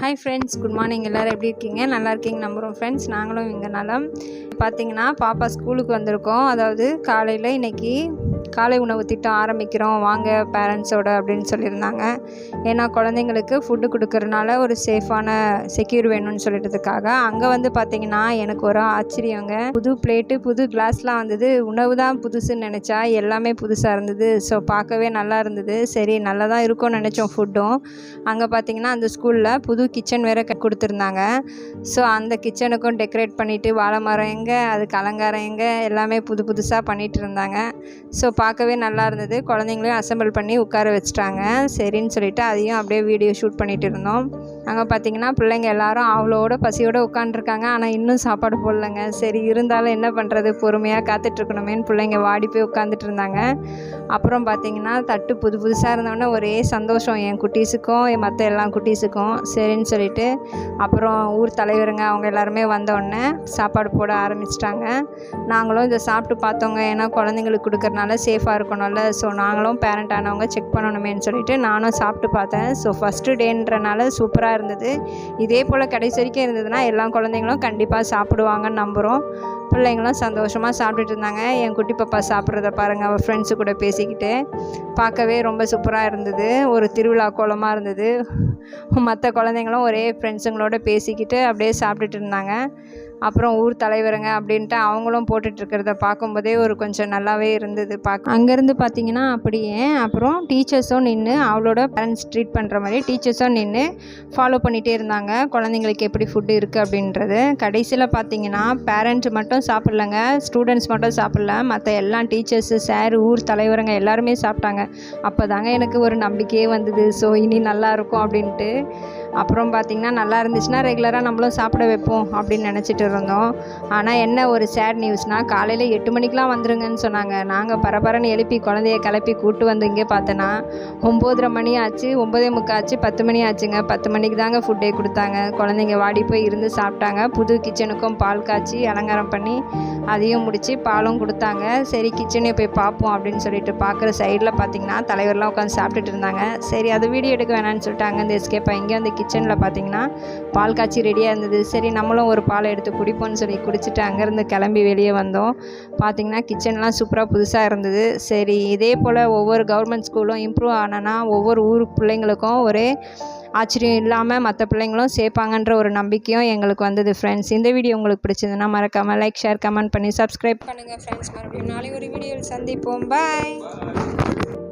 Hi friends good morning எல்லோரும் எப்படி இருக்கீங்க? நல்லா இருக்கீங்க. நம்புகிறோம் ஃப்ரெண்ட்ஸ் நாங்களும் இங்கே நலம். பார்த்தீங்கன்னா பாப்பா ஸ்கூலுக்கு வந்திருக்கோம். அதாவது காலையில் இன்றைக்கி காலை உணவு திட்டம் ஆரம்பிக்கிறோம். வாங்க பேரண்ட்ஸோட அப்படின்னு சொல்லியிருந்தாங்க. ஏன்னா குழந்தைங்களுக்கு ஃபுட்டு கொடுக்கறனால ஒரு சேஃபான செக்யூர் வேணும்னு சொல்லிட்டதுக்காக. அங்கே வந்து பார்த்தீங்கன்னா எனக்கு ஒரு ஆச்சரியங்க. புது பிளேட்டு புது கிளாஸ்லாம் வந்தது. உணவு தான் புதுசுன்னு நினச்சா எல்லாமே புதுசாக இருந்தது. ஸோ பார்க்கவே நல்லா இருந்தது. சரி நல்லா தான் இருக்கும்னு நினச்சோம் ஃபுட்டும் அங்கே பார்த்தீங்கன்னா அந்த ஸ்கூலில் புது கிச்சன் வேறு கொடுத்துருந்தாங்க. ஸோ அந்த கிச்சனுக்கும் டெக்கரேட் பண்ணிவிட்டு வாழை மரம் எங்கே அதுக்கு அலங்காரம் எங்கே எல்லாமே புது புதுசாக பண்ணிகிட்டு இருந்தாங்க. ஸோ பார்க்கவே நல்லா இருந்தது. குழந்தைங்களையும் அசெம்பிள் பண்ணி உட்கார வச்சுட்டாங்க. சரின்னு சொல்லிட்டு அதையும் அப்படியே வீடியோ ஷூட் பண்ணிகிட்டு இருந்தோம். அங்கே பார்த்தீங்கன்னா பிள்ளைங்க எல்லாரும் அவளோட பசியோடு உட்காண்ட்ருக்காங்க ஆனால் இன்னும் சாப்பாடு போடலங்க. சரி இருந்தாலும் என்ன பண்ணுறது பொறுமையாக காத்துட்ருக்கணுமேனு பிள்ளைங்க வாடி போய் உட்காந்துட்டு இருந்தாங்க அப்புறம் பார்த்தீங்கன்னா தட்டு புது புதுசாக இருந்தோடனே ஒரே சந்தோஷம். என் குட்டீஸுக்கும் என் மற்ற எல்லா குட்டீஸுக்கும். சரின்னு சொல்லிட்டு அப்புறம் ஊர் தலைவருங்க அவங்க எல்லாருமே வந்தோடனே சாப்பாடு போட ஆரம்பிச்சிட்டாங்க. நாங்களும் இதை சாப்பிட்டு பார்த்தோங்க. ஏன்னா குழந்தைங்களுக்கு கொடுக்குறனால சேஃபாக இருக்கணும்ல. ஸோ நாங்களும் பேரண்ட் ஆனவங்க செக் பண்ணணுமேன்னு சொல்லிட்டு நானும் சாப்பிட்டு பார்த்தேன். ஸோ ஃபஸ்ட்டு டேன்றனால சூப்பராக இருந்தது. இதே போல் கடைசி வரைக்கும் இருந்ததுன்னா எல்லா குழந்தைங்களும் கண்டிப்பாக சாப்பிடுவாங்கன்னு நம்புகிறோம் பிள்ளைங்களும் சந்தோஷமாக சாப்பிட்டுட்டு இருந்தாங்க. என் குட்டி பாப்பா சாப்பிட்றத பாருங்கள் அவள் ஃப்ரெண்ட்ஸு கூட பேசிக்கிட்டு. பார்க்கவே ரொம்ப சூப்பராக இருந்தது. ஒரு திருவிழா கோலமாக இருந்தது. மற்ற குழந்தைங்களும் ஒரே ஃப்ரெண்ட்ஸுங்களோட பேசிக்கிட்டு அப்படியே சாப்பிட்டுட்டு இருந்தாங்க. அப்புறம் ஊர் தலைவருங்க அப்படின்ட்டு அவங்களும் போட்டுட்ருக்கிறத பார்க்கும்போதே ஒரு கொஞ்சம் நல்லாவே இருந்தது பார்க்க அங்கேருந்து பார்த்தீங்கன்னா அப்படியே அப்புறம் டீச்சர்ஸும் நின்று அவளோட பேரண்ட்ஸ் ட்ரீட் பண்ணுற மாதிரி டீச்சர்ஸும் நின்று ஃபாலோ பண்ணிகிட்டே இருந்தாங்க. குழந்தைங்களுக்கு எப்படி ஃபுட்டு இருக்குது அப்படின்றது. கடைசியில் பார்த்தீங்கன்னா பேரண்ட்ஸ் மட்டும் சாப்பிட்லங்க ஸ்டூடெண்ட்ஸ் மட்டும் சாப்பிட்ல. மற்ற எல்லா டீச்சர்ஸு சார் ஊர் தலைவருங்க எல்லாருமே சாப்பிட்டாங்க. அப்போ தாங்க எனக்கு ஒரு நம்பிக்கையே வந்தது. ஸோ இனி நல்லா இருக்கும் அப்படின்ட்டு. அப்புறம் பார்த்திங்கன்னா நல்லா இருந்துச்சுன்னா ரெகுலராக நம்மளும் சாப்பிட வைப்போம் அப்படின்னு நினச்சிட்டு இருந்தோம். ஆனால் என்ன ஒரு சேட் நியூஸ்னால் காலையில் எட்டு மணிக்கெலாம் வந்துருங்கன்னு சொன்னாங்க. நாங்கள் பரபரன்னு எழுப்பி குழந்தைய கிளப்பி கூட்டு வந்து இங்கே பார்த்தோன்னா ஒம்போதரை மணி ஆச்சு ஒம்போதே முக்கால் ஆச்சு பத்து மணி ஆச்சுங்க. பத்து மணிக்கு தாங்க ஃபுட்டே கொடுத்தாங்க. குழந்தைங்க வாடி போய் இருந்து சாப்பிட்டாங்க. புது கிச்சனுக்கும் பால் காய்ச்சி அலங்காரம் பண்ணி அதையும் முடித்து பாலும் கொடுத்தாங்க. சரி கிச்சனே போய் பார்ப்போம் அப்படின்னு சொல்லிட்டு பார்க்குற சைடில் பார்த்தீங்கன்னா தலைவர்லாம் உட்காந்து சாப்பிட்டுட்டு இருந்தாங்க. சரி அது வீடியோ எடுக்க வேணாம்னு சொல்லிட்டு அங்கேருந்து எஸ்கேப் இங்கே வந்து கிச்சனில் பார்த்தீங்கன்னா பால் காய்ச்சி ரெடியாக இருந்தது. சரி நம்மளும் ஒரு பாலை எடுத்து குடிப்போம்னு சொல்லி குடிச்சிட்டு அங்கேருந்து கிளம்பி வெளியே வந்தோம். பார்த்திங்கன்னா கிச்சன்லாம் சூப்பராக புதுசாக இருந்தது. சரி இதே போல் ஒவ்வொரு கவர்மெண்ட் ஸ்கூலும் இம்ப்ரூவ் ஆனால் ஒவ்வொரு ஊர் பிள்ளைங்களுக்கும் ஒரே ஆச்சரியம் இல்லாமல் மற்ற பிள்ளைங்களும் சேர்ப்பாங்கன்ற ஒரு நம்பிக்கையும் எங்களுக்கு வந்தது ஃப்ரெண்ட்ஸ் இந்த வீடியோ உங்களுக்கு பிடிச்சதுன்னா மறக்காமல் லைக் ஷேர் கமெண்ட் பண்ணி சப்ஸ்கிரைப் பண்ணுங்கள் ஃப்ரெண்ட்ஸ் மறுபடியும் நாளை ஒரு வீடியோவில் சந்திப்போம். பாய்